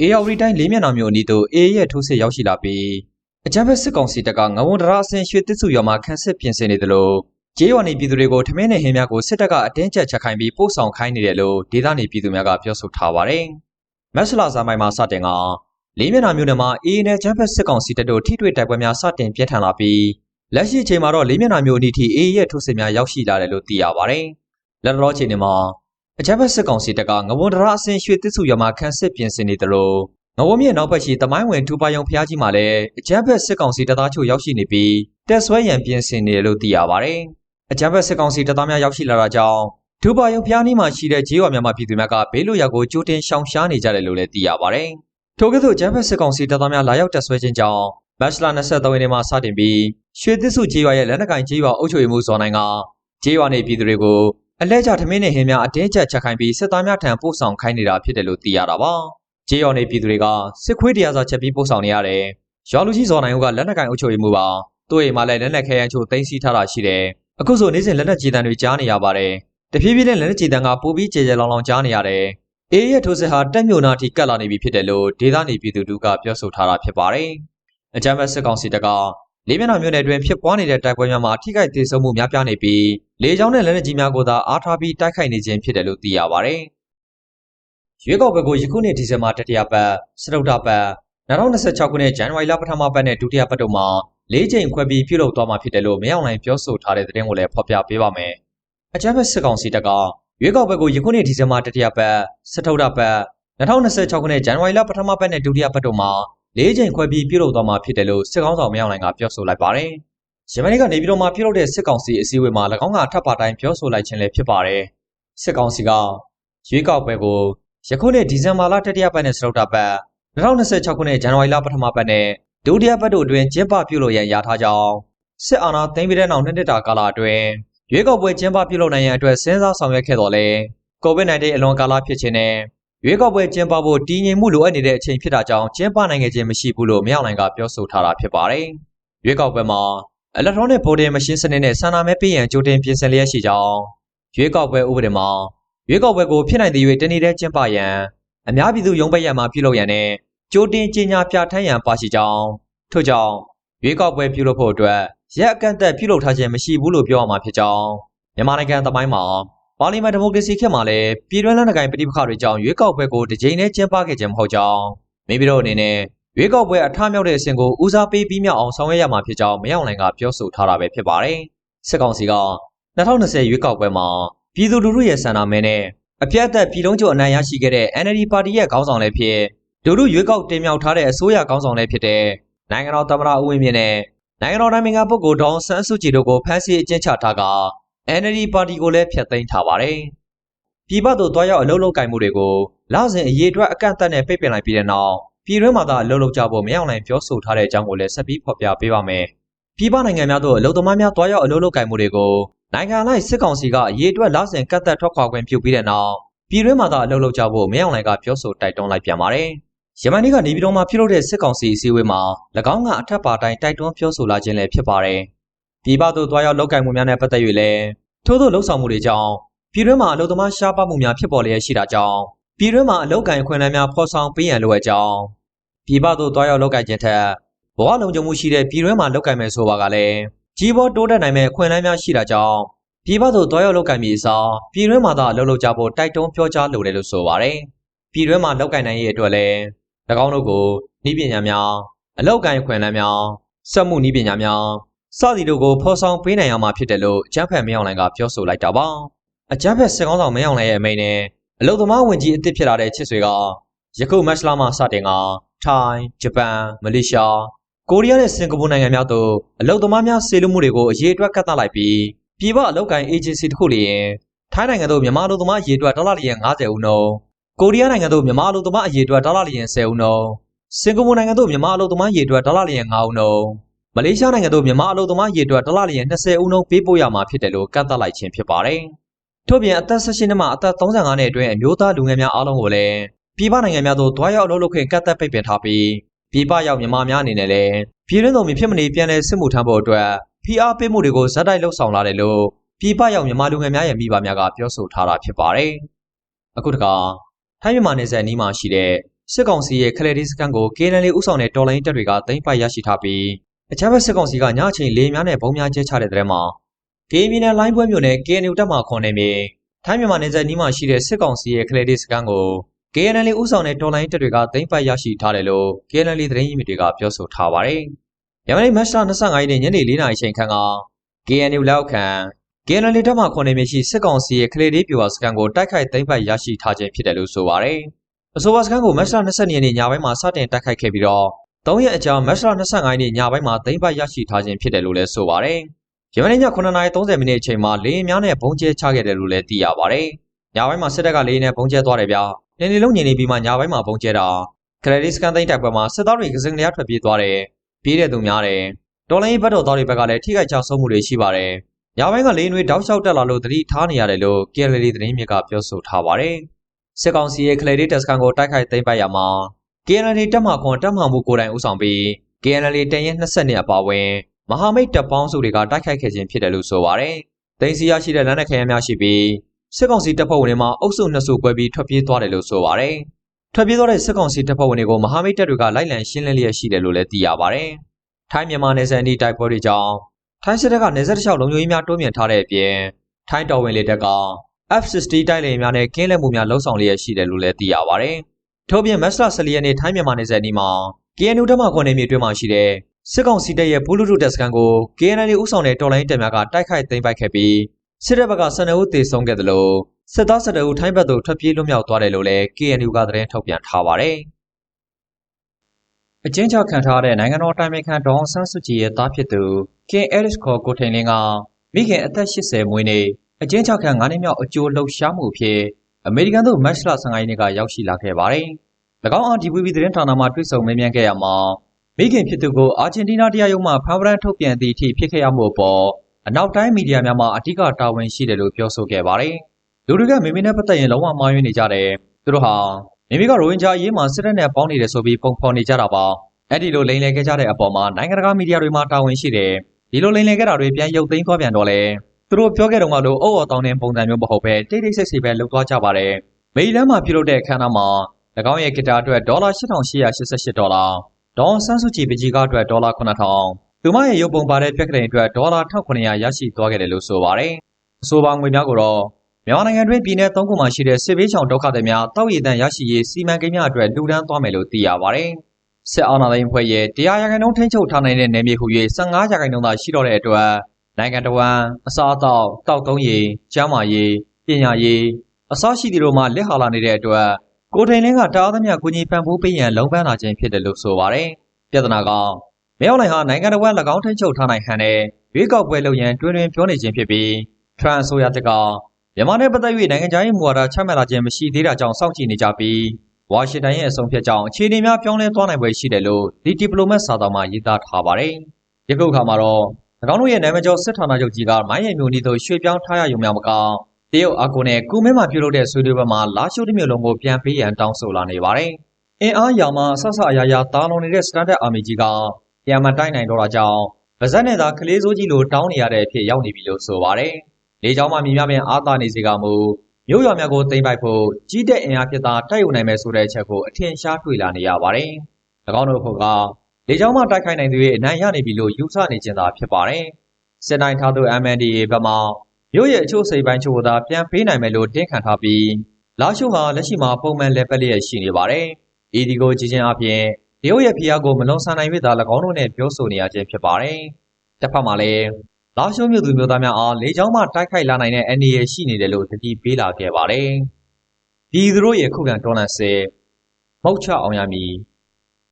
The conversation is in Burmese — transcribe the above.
အေယာဝတီတိုင်းလေးမျက်နှာမြို့အနီးသို့အေအေရဲ့ထိုးစစ်ရောက်ရှိလာပြီးအကြမ်းဖက်စစ်ကောင်စီတပ်ကငဝုံတရာအစင်ရွှေတစ်စုရွာမှာခန်းစစ်ပြင်ဆင်နေတယ်လို့ကျေးရွာနေပြည်သူတွေကိုထမင်းနဲ့ဟင်းများကိုစစ်တပ်ကအတင်းကျပ်ချက်ခိုင်းပြီးပို့ဆောင်ခိုင်းနေတယ်လို့ဒေသနေပြည်သူများကပြောဆိုထားပါတယ်။မက်ဆလာဇာမိုင်မှာစတင်ကလေးမျက်နှာမြို့နယ်မှာအေအေနဲ့အကြမ်းဖက်စစ်ကောင်စီတပ်တို့ထိတွေ့တိုက်ပွဲများစတင်ပြင်းထန်လာပြီးလက်ရှိအချိန်မှာတော့လေးမျက်နှာမြို့အနီးထိအေအေရဲ့ထိုးစစ်များရောက်ရှိလာတယ်လို့သိရပါတယ်။လက်တော်ချိန်မှာ အကြမ်းဖက်စစ်ကောင်စီတပ်ကငဝုံတရာအစင်ရွှေတစ်စုရွာမှာခန်းစစ်ပြင်ဆင်နေတယ်လို့ငဝုံမြင့်နောက်ဘက်ရှိတမိုင်းဝင်ထူပါယုံဖျားကြီးမှာလည်းအကြမ်းဖက်စစ်ကောင်စီတပ်သားချို့ရောက်ရှိနေပြီးတက်ဆွဲရန်ပြင်ဆင်နေတယ်လို့သိရပါတယ်။အကြမ်းဖက်စစ်ကောင်စီတပ်သားများရောက်ရှိလာတာကြောင့်ထူပါယုံဖျားနီးမှာရှိတဲ့ဂျေးရွာများမှာပြည်သူများကဘေးလွတ်ရာကိုကြိုတင်ရှောင်ရှားနေကြတယ်လို့လည်းသိရပါတယ်။ထို့ကဲ့သို့အကြမ်းဖက်စစ်ကောင်စီတပ်သားများလာရောက်တက်ဆွဲခြင်းကြောင့်မတ်လ23ရက်နေ့မှာစတင်ပြီးရွှေသစ်စုဂျေးရွာရဲ့လက်နက်ကိုင်ဂျေးရွာအုပ်ချုပ်ရေးမှူးဇော်နိုင်ကဂျေးရွာနေပြည်သူတွေကို အလဲကျထမင်းနဲ့ဟင်းများအတင်းကျပ်ချက်ခိုင်းပြီးစစ်သားများထံပို့ဆောင်ခိုင်းနေတာဖြစ်တယ်လို့သိရတာပါ။ကျေးရွာနေပြည်သူတွေကစစ်ခွေးတရားစာချက်ပြီးပို့ဆောင်နေရတယ်။ရွာလူကြီးဇော်နိုင်ဦးကလက်နက်ကင်အုပ်ချုပ်ရေးမှူးပါ။သူ့အိမ်မှာလည်းလက်နက်ခဲယမ်းချို့တင်စီထားတာရှိတယ်။အခုဆိုနေ့စဉ်လက်နက်ကြီးတန်းတွေကြားနေရပါတယ်။တဖြည်းဖြည်းနဲ့လက်နက်ကြီးတန်းကပိုပြီးကြေကြေလောင်လောင်ကြားနေရတယ်။အေးရဲ့ထိုးစစ်ဟာတက်မြို့နာထိကတ်လာနေပြီဖြစ်တယ်လို့ဒေသနေပြည်သူတို့ကပြောဆိုထားတာဖြစ်ပါတယ်။အကြမ်းဖက်စစ်ကောင်စီတပ်က လေးမျက်နှာမြို့နယ်တွင်ဖြစ်ပွားနေတဲ့တိုက်ပွဲများမှာထိခိုက်ဒေဆုံးမှုများပြားနေပြီးလေကြောင်းနဲ့လက်နက်ကြီးများကိုသာအားထားပြီးတိုက်ခိုက်နေခြင်းဖြစ်တယ်လို့သိရပါတယ်။ရွေးကောက်ပွဲကိုယခုနှစ်ဒီဇင်ဘာတတိယပတ်စတုတ္ထပတ်2026ခုနှစ်ဇန်နဝါရီလပထမပတ်နဲ့ဒုတိယပတ်တို့မှာ၄ချိန်ခွဲပြီးပြုလုပ်သွားမှာဖြစ်တယ်လို့မရောက်နိုင်ပြောဆိုထားတဲ့သတင်းကိုလည်းဖော်ပြပေးပါမယ်။အကြမ်းဖက်စစ်ကောင်စီတပ်ကရွေးကောက်ပွဲကိုယခုနှစ်ဒီဇင်ဘာတတိယပတ်စတုတ္ထပတ်2026ခုနှစ်ဇန်နဝါရီလပထမပတ်နဲ့ဒုတိယပတ်တို့မှာ လေးချိန်ခွဲပြီးပြုလုပ်သွားမှာဖြစ်တယ်လို့စစ်ကောင်ဆောင်မယောင်နိုင်ကပြောဆိုလိုက်ပါတယ်။ယမန်ကနေပြည်တော်မှာပြုလုပ်တဲ့စစ်ကောင်စီအစည်းအဝေးမှာ၎င်းကအထက်ပါတိုင်းပြောဆိုလိုက်ခြင်းလည်းဖြစ်ပါတယ်။စစ်ကောင်စီကရွေးကောက်ပွဲကိုယခုနှစ်ဒီဇင်ဘာလတတိယပတ်နဲ့စတုတ္ထပတ်2026ခုနှစ်ဇန်နဝါရီလပထမပတ်နဲ့ဒုတိယပတ်တို့အတွင်းကျင်းပပြုလုပ်ရန်ရထားကြောင်းစစ်အာဏာသိမ်းပြီးတဲ့နောက်နှစ်နှစ်တာကာလအတွင်းရွေးကောက်ပွဲကျင်းပပြုလုပ်နိုင်ရန်အတွက်စဉ်းစားဆောင်ရွက်ခဲ့တော်လဲ COVID-19 အလွန်ကာလဖြစ်ခြင်းနဲ့ ရွေးကောက်ပွဲကျင်းပဖို့တည်ငြိမ်မှုလိုအပ်နေတဲ့အချိန်ဖြစ်တာကြောင့်ကျင်းပနိုင်ခဲ့ခြင်းမရှိဘူးလို့မယောင်နိုင်ကပြောဆိုထားတာဖြစ်ပါတယ်။ရွေးကောက်ပွဲမှာ electronic voting machine စနစ်နဲ့ဆန္ဒမဲပေးရန်ကြိုတင်ပြင်ဆင်လျက်ရှိကြောင်းရွေးကောက်ပွဲဥပဒေမှာရွေးကောက်ပွဲကိုဖြစ်နိုင်တဲ့၍တနေ့တည်းကျင်းပရန်အများပြည်သူရုံးပိတ်ရန်မှာပြုလုပ်ရန်နဲ့ကြိုတင်ကြေညာပြဋ္ဌာန်းရန်ပါရှိကြောင်းထို့ကြောင့်ရွေးကောက်ပွဲပြုလုပ်ဖို့အတွက်ရက်အကန့်အသတ်ပြုလုပ်ထားခြင်းမရှိဘူးလို့ပြောရမှာဖြစ်ကြောင်းမြန်မာနိုင်ငံသမိုင်းမှာ ပါလီမန်ဒီမိုကရေစီခေတ်မှာလည်းပြည်တွင်းလက်နက်ကိုင်ပဋိပက္ခတွေကြောင့်ရွေးကောက်ပွဲကိုတစ်ကြိမ်နဲ့ကျင်းပခဲ့ခြင်းမဟုတ်ကြောင်းမိမိတို့အနေနဲ့ရွေးကောက်ပွဲအထမြောက်တဲ့အဆင့်ကိုဦးစားပေးပြီးမြောက်အောင်ဆောင်ရွက်ရမှာဖြစ်ကြောင်းမယောင်လိုင်ကပြောဆိုထားတာပဲဖြစ်ပါတယ်။စစ်ကောင်စီက2020ရွေးကောက်ပွဲမှာပြည်သူလူထုရဲ့ဆန္ဒမဲနဲ့အပြတ်အသက်ပြည်လုံးကျွအနိုင်ရရှိခဲ့တဲ့ NLD ပါတီရဲ့ခေါင်းဆောင်လည်းဖြစ်လူထုရွေးကောက်တင်မြှောက်ထားတဲ့အစိုးရခေါင်းဆောင်လည်းဖြစ်တဲ့နိုင်ငံတော်သမ္မတဦးဝင်းမြင့်နဲ့နိုင်ငံတော်တိုင်းနိုင်ငံပုဂ္ဂိုလ်ဒေါအောင်ဆန်းစုကြည်တို့ကိုဖမ်းဆီးအကျဉ်းချထားက NLD ပါတီကိုလည်းဖျက်သိမ်းထားပါတယ်။ပြည်ပသို့တွားရောက်အလုပ်လုပ်ကိုင်မှုတွေကိုလစဉ်အရေးအတွက်အကန့်အသတ်နဲ့ပိတ်ပင်လိုက်ပြီးတဲ့နောက်ပြည်တွင်းမှာသာအလုပ်လုပ်ကြဖို့မရောက်နိုင်ပြောဆိုထားတဲ့အကြောင်းကိုလည်းဆက်ပြီးဖော်ပြပေးပါမယ်။ပြည်ပနိုင်ငံများသို့အလုပ်သမားများတွားရောက်အလုပ်လုပ်ကိုင်မှုတွေကိုနိုင်ငံလိုက်စစ်ကောင်စီကအရေးအတွက်လစဉ်ကန့်သတ်ထွက်ခွာခွင့်ပြုပြီးတဲ့နောက်ပြည်တွင်းမှာသာအလုပ်လုပ်ကြဖို့မရောက်နိုင်ကပြောဆိုတိုက်တွန်းလိုက်ပြန်ပါတယ်။ယမန်နေ့ကနေပြည်တော်မှာပြုလုပ်တဲ့စစ်ကောင်စီအစည်းအဝေးမှာ၎င်းကအထက်ပါတိုင်းတိုက်တွန်းပြောဆိုလာခြင်းလည်းဖြစ်ပါတယ်။ ပြည်ပသို့တွားရောက်လုပ်ကိုင်မှုများနဲ့ပတ်သက်၍လည်းထို့သောလှုပ်ဆောင်မှုတွေကြောင့်ပြည်တွင်းမှာအလုပ်သမားရှားပါမှုများဖြစ်ပေါ်လျက်ရှိတာကြောင့်ပြည်တွင်းမှာအလုပ်ကိုင်ခွင့်လန်းများဖော်ဆောင်ပေးရန်လိုအပ်ကြောင်းပြည်ပသို့တွားရောက်လုပ်ကိုင်ခြင်းထက်ဘဝလုံခြုံမှုရှိတဲ့ပြည်တွင်းမှာလုပ်ကိုင်မယ်ဆိုပါကလည်းကြီးပေါ်တိုးတက်နိုင်မဲ့ခွင့်လန်းများရှိတာကြောင့်ပြည်ပသို့တွားရောက်လုပ်ကိုင်ပြီးအစားပြည်တွင်းမှာသာအလုပ်လုပ်ကြဖို့တိုက်တွန်းပြောကြားလိုတယ်လို့ဆိုပါတယ်ပြည်တွင်းမှာလုပ်ကိုင်နိုင်ရေးအတွက်လည်း၎င်းတို့ကိုဤပညာများအလုပ်ကိုင်ခွင့်လန်းများစက်မှုဤပညာများ စသည်တို့ကိုဖော်ဆောင်ပေးနိုင်ရမှာဖြစ်တယ်လို့အကျန်းဖက်မယောင်လိုင်ကပြောဆိုလိုက်တာပါအကျန်းဖက်စစ်ကောင်းဆောင်မယောင်လိုင်ရဲ့အမိန့်နဲ့အလုသမားဝင်ကြီးအသစ်ဖြစ်လာတဲ့ချစ်ဆွေကယခုမတ်လမှစတင်ကထိုင်းဂျပန်မလေးရှားကိုရီးယားနဲ့စင်ကာပူနိုင်ငံများသို့အလုသမားများစေလူမှုတွေကိုအရေးအတွက်ကတ်သတ်လိုက်ပြီးပြည်ပအလုပ်ကိုင်အေဂျင်စီတစ်ခုလျင်ထိုင်းနိုင်ငံသို့မြန်မာအလုပ်သမားအရေးအတွက်ဒေါ်လာလျင်90ဦးနှုန်းကိုရီးယားနိုင်ငံသို့မြန်မာအလုပ်သမားအရေးအတွက်ဒေါ်လာလျင်10ဦးနှုန်းစင်ကာပူနိုင်ငံသို့မြန်မာအလုပ်သမားအရေးအတွက်ဒေါ်လာလျင်9ဦးနှုန်း မလေးရှားနိုင်ငံသို့မြန်မာအလုပ်သမားရေအတွက်ဒေါ်လာလျင်20ဦးနှုန်းပေးပို့ရမှာဖြစ်တယ်လို့ကန့်သတ်လိုက်ခြင်းဖြစ်ပါတယ်။ထို့ပြင်အသက်16နှစ်မှအသက်35နှစ်အတွင်းအမျိုးသားလူငယ်များအားလုံးကိုလည်းပြည်ပနိုင်ငံများသို့တွားရောက်အလုပ်လုပ်ခွင့်ကန့်သတ်ပိတ်ပင်ထားပြီးပြည်ပရောက်မြန်မာများအနေနဲ့လည်းပြည်တွင်းသို့မဖြစ်မနေပြန်လည်စစ်မှုထမ်းဖို့အတွက်ဖိအားပေးမှုတွေကိုဇက်တိုက်လှုပ်ဆောင်လာတယ်လို့ပြည်ပရောက်မြန်မာလူငယ်များရဲ့မိဘများကပြောဆိုထားတာဖြစ်ပါတယ်။အခုတခါထိုင်းမြန်မာနယ်စပ်နီးမှာရှိတဲ့စစ်ကောင်စီရဲ့ခလေဒီစကန်ကို KNL ဥဆောင်တဲ့တော်လိုင်းတပ်တွေကသိမ်းပိုက်ရရှိထားပြီး အကြမ်းဖက်စစ်ကောင်စီကညအချိန်လေးများနဲ့ဘုံများကျဲချတဲ့တဲ့မှာကေမီနယ်လိုင်းပွဲမြို့နယ် KNU တပ်မှခွန်နေမြေထိုင်းမြန်မာနယ်စပ်နီးမှာရှိတဲ့စစ်ကောင်စီရဲ့ခလေဒီစကန်ကို KNL ဥဆောင်တဲ့တော်လိုင်းတပ်တွေကသိမ်းပိုက်ရရှိထားတယ်လို့ KNL သတင်းရင်းမြစ်တွေကပြောဆိုထားပါတယ်။မြန်မာနိုင်ငံမတ်လ25ရက်နေ့ညနေ4နာရီချိန်ခန့်က KNU လောက်ခံ KNL တပ်မှခွန်နေမြေရှိစစ်ကောင်စီရဲ့ခလေဒီပြူဟာစကန်ကိုတိုက်ခိုက်သိမ်းပိုက်ရရှိထားခြင်းဖြစ်တယ်လို့ဆိုပါတယ်။အဆိုပါစကန်ကိုမတ်လ22ရက်နေ့ညပိုင်းမှာစတင်တိုက်ခိုက်ခဲ့ပြီးတော့ ၃ရက်အကြာမတ်လ25ရက်နေ့ညပိုင်းမှာသိမ်းပိုက်ရရှိထားခြင်းဖြစ်တယ်လို့လည်းဆိုပါတယ်။ဂျမနီည9:30မိနစ်အချိန်မှာလေယာဉ်များနဲ့ဘုံကျဲချခဲ့တယ်လို့လည်းသိရပါတယ်။ညပိုင်းမှာစစ်တပ်ကလေယာဉ်နဲ့ဘုံကျဲသွားတယ်ဗျ။နေနေလုံးညင်နေပြီးမှညပိုင်းမှာဘုံကျဲတာကရဒီစကန်သိန်းတိုက်ပွဲမှာစစ်သားတွေကစင်လျားထွက်ပြေးသွားတယ်။ပြေးတဲ့သူများတယ်။တော်လိုင်းဘတ်တော်သားတွေဘက်ကလည်းထိခိုက်ကြဆုံးမှုတွေရှိပါတယ်။ညပိုင်းကလေယာဉ်တွေတောက်လျှောက်တက်လာလို့သတိထားနေရတယ်လို့ KLD သတင်းမြစ်ကပြောဆိုထားပါတယ်။စစ်ကောင်စီရဲ့ကလေဒီတက်စကန်ကိုတိုက်ခိုက်သိမ်းပိုက်ရမှာ KNL တပ်မှခွန်တပ်မှမှုကိုယ်တိုင်ဦးဆောင်ပြီး KNL တန်ရင်20နှစ်အပါအဝင်မဟာမိတ်တပ်ပေါင်းစုတွေကတိုက်ခိုက်ခဲ့ခြင်းဖြစ်တယ်လို့ဆိုပါတယ်။သိန်းစီရရှိတဲ့လက်နက်ခဲယမ်းများရှိပြီးစစ်ကောင်စီတပ်ဖွဲ့ဝင်တွေမှာအုပ်စုနှစ်စု꿰ပြီးထွက်ပြေးသွားတယ်လို့ဆိုပါတယ်။ထွက်ပြေးသွားတဲ့စစ်ကောင်စီတပ်ဖွဲ့ဝင်တွေကိုမဟာမိတ်တပ်တွေကလိုက်လံရှင်းလင်းလျက်ရှိတယ်လို့လည်းသိရပါတယ်။ထိုင်းမြန်မာနယ်စပ်အနီးတိုက်ပွဲတွေကြောင့်ထိုင်းစစ်တပ်ကနေဆက်တစ်လျှောက်လုံခြုံရေးများတိုးမြှင့်ထားတဲ့အပြင်ထိုင်းတော်ဝင်လေတပ်က F60 တိုက်လေယာဉ်များနဲ့ကင်းလက်မှုများလှုံ့ဆော်လျက်ရှိတယ်လို့လည်းသိရပါတယ်။ ထို့ပြင်မတ်လ14ရက်နေ့ထိုင်းမြန်မာနယ်စပ်အနီးမှာ KNU တပ်မှခွန်နေမြေအတွင်းမှာရှိတဲ့စစ်ကောင်စီတပ်ရဲ့ဘူလူတုတပ်စခန်းကို KNL ဦးဆောင်တဲ့တော်လိုင်းတပ်များကတိုက်ခိုက်သိမ်းပိုက်ခဲ့ပြီးစစ်တပ်ဘက်က12ဦးသေဆုံးခဲ့တယ်လို့စစ်သား12ဦးထိုင်းဘက်သို့ထွက်ပြေးလွတ်မြောက်သွားတယ်လို့လည်း KNU ကသတင်းထုတ်ပြန်ထားပါတယ်။အကျဉ်းချခံထားတဲ့နိုင်ငံတော်တိုင်ပင်ခံဒေါအောင်ဆန်းစုကြည်ရဲ့သားဖြစ်သူ King Eric ခေါ်ကိုထိန်လင်းကမိခင်အသက်80မွေးနေ့အကျဉ်းချခံ9နှစ်မြောက်အကျိုးလှုပ်ရှားမှုအဖြစ် အမေရိကန်သို့မတ်လ15ရက်နေ့ကရောက်ရှိလာခဲ့ပါတယ်။၎င်းအား DVB သတင်းဌာနမှတွေ့ဆုံမေးမြန်းခဲ့ရမှာမိခင်ဖြစ်သူကိုအာဂျင်တီးနားတရားရုံးမှဖမ်းဝရမ်းထုတ်ပြန်သည့်အထိဖြစ်ခဲ့ရမှုအပေါ်အနောက်တိုင်းမီဒီယာများမှအ धिक တာဝန်ရှိတယ်လို့ပြောဆိုခဲ့ပါတယ်။လူတွေကမိမိနဲ့ပတ်သက်ရင်လုံးဝမှားယွင်းနေကြတယ်။သူတို့ဟာမိမိကရိုဟင်ဂျာအရေးမှာစစ်တပ်နဲ့ပေါင်းနေတယ်ဆိုပြီးပုံဖော်နေကြတာပါ။အဲ့ဒီလိုလိန်လည်ခဲ့ကြတဲ့အပေါ်မှာနိုင်ငံတကာမီဒီယာတွေမှာတာဝန်ရှိတယ်။ဒီလိုလိန်လည်ခဲ့တာတွေပြန်ရုပ်သိမ်းသွားပြန်တော့လေ။ သူတို့ပြောခဲ့တော့ကလို့အုပ်အော်တောင်းတဲ့ပုံစံမျိုးမဟုတ်ပဲတိတ်တိတ်ဆိတ်ဆိတ်ပဲလုပ်သွားကြပါတယ်။မေလန်းမှာပြုလုပ်တဲ့အခမ်းအနားမှာ၎င်းရဲ့ဂီတာအတွက်ဒေါ်လာ8888ဒေါ်လာဒေါ်ဆန်းစုကြည်ပကြီးကားအတွက်ဒေါ်လာ9000သူမရဲ့ရုပ်ပုံပါတဲ့ပြက်ကလေးအတွက်ဒေါ်လာ1900ရရှိသွားခဲ့တယ်လို့ဆိုပါတယ်။အဆိုပါငွေများကိုတော့မြန်မာနိုင်ငံတွင်းပြည်내၃ခုမှာရှိတဲ့စစ်ဘေးချောင်ဒုက္ခသည်များတောက်ရည်တန်ရရှိရေးစီမံကိန်းများအတွက်လှူဒန်းသွားမယ်လို့သိရပါတယ်။စစ်အာဏာသိမ်းဖွဲ့ရဲ့တရားရာခိုင်နှုန်းထိန်းချုပ်ထားနိုင်တဲ့နယ်မြေဟူ၍15ရာခိုင်နှုန်းသာရှိတော့တဲ့အတွက် နိုင်ငံတော်ဝန်အစားအသောက်တောက်သုံးရည်ကျန်းမာရေးပညာရေးအစရှိသည့်တို့မှလက်ဟာလာနေတဲ့အတွက်ကိုထိန်လင်းကတားသမျှကိုကြီးပံ့ပိုးပေးရန်လုံပန်းလာခြင်းဖြစ်တယ်လို့ဆိုပါတယ်။ပြဿနာကမရောက်နိုင်ဟာနိုင်ငံတော်က၎င်းထိန်းချုပ်ထားနိုင်ဟန်တဲ့ရွေးကောက်ပွဲလုပ်ရန်တွင်တွင်ပြောနေခြင်းဖြစ်ပြီးထရန်ဆိုရတက်ကမြန်မာနဲ့ပတ်သက်၍နိုင်ငံခြားရေးမူဝါဒချမှတ်လာခြင်းမရှိသေးတာကြောင့်စောင့်ကြည့်နေကြပြီးဝါရှင်တန်ရဲ့အဆုံးဖြတ်ကြောင့်အခြေအနေများပြောင်းလဲသွားနိုင်ပွဲရှိတယ်လို့ဒီဒီပလိုမတ်စာသားမှာရေးသားထားပါတယ်။ယခုအခါမှာတော့၎ င်းတို့ရဲ့နာမည်ကျော်စစ်ဌာနချုပ်ကြီးကမိုင်းရည်မျိုးနီသို့ရွှေ့ပြောင်းထားရရုံများမကတရုတ်အာကိုနဲ့ကုမင်းမှာပြုလုပ်တဲ့ဆွေးနွေးပွဲမှာလာရှိုးတစ်မျိုးလုံးကိုပြန်ပေးရန်တောင်းဆိုလာနေပါတယ်။အင်အားရောင်မှဆဆအရာရာတာလွန်နေတဲ့စတန်ဒတ်အာမီကြီးကပြန်မတိုက်နိုင်တော့တာကြောင့်ဗဇက်နဲ့သာကလေးစိုးကြီးလိုတောင်းနေရတဲ့အဖြစ်ရောက်နေပြီလို့ဆိုပါတယ်။လေကြောင်းမှမြင်များပင်အားသာနေစေကမူမြို့ရွာများကိုသိမ်းပိုက်ဖို့ကြီးတဲ့အင်အားဖြစ်သာတိုက်ယူနိုင်မယ်ဆိုတဲ့အချက်ကိုအထင်ရှားတွေ့လာနေရပါတယ်။၎င်းတို့ဖို့က လေကြောင်းမှတိုက်ခိုက်နိုင်သူရဲ့အနိုင်ရနေပြီလို့ယူဆနေကြတာဖြစ်ပါတယ်။စစ်တိုင်းထားသူ MNDA ဘက်မှမြို့ရဲ့အချို့စိတ်ပိုင်းချို့သာပြန်ပေးနိုင်မယ်လို့တင်းခံထားပြီးလာရှုဟာလက်ရှိမှာပုံမှန်လက်ပတ်လျက်ရှိနေပါတယ်။ဒီဒီကိုကြည်ချင်းအပြင်တရုတ်ရဲ့ဖိအားကိုမလွန်ဆန်နိုင်၍သာ၎င်းတို့နဲ့ပြောဆိုနေရခြင်းဖြစ်ပါတယ်။တစ်ဖက်မှာလည်းလာရှုမြို့သူမျိုးသားများအားလေကြောင်းမှတိုက်ခိုက်လာနိုင်တဲ့အနေရရှိနေတယ်လို့တတိပေးလာခဲ့ပါတယ်။ဒီသူတို့ရဲ့ခုခံတော်လှန်စစ်မောက်ချအောင်ရမည်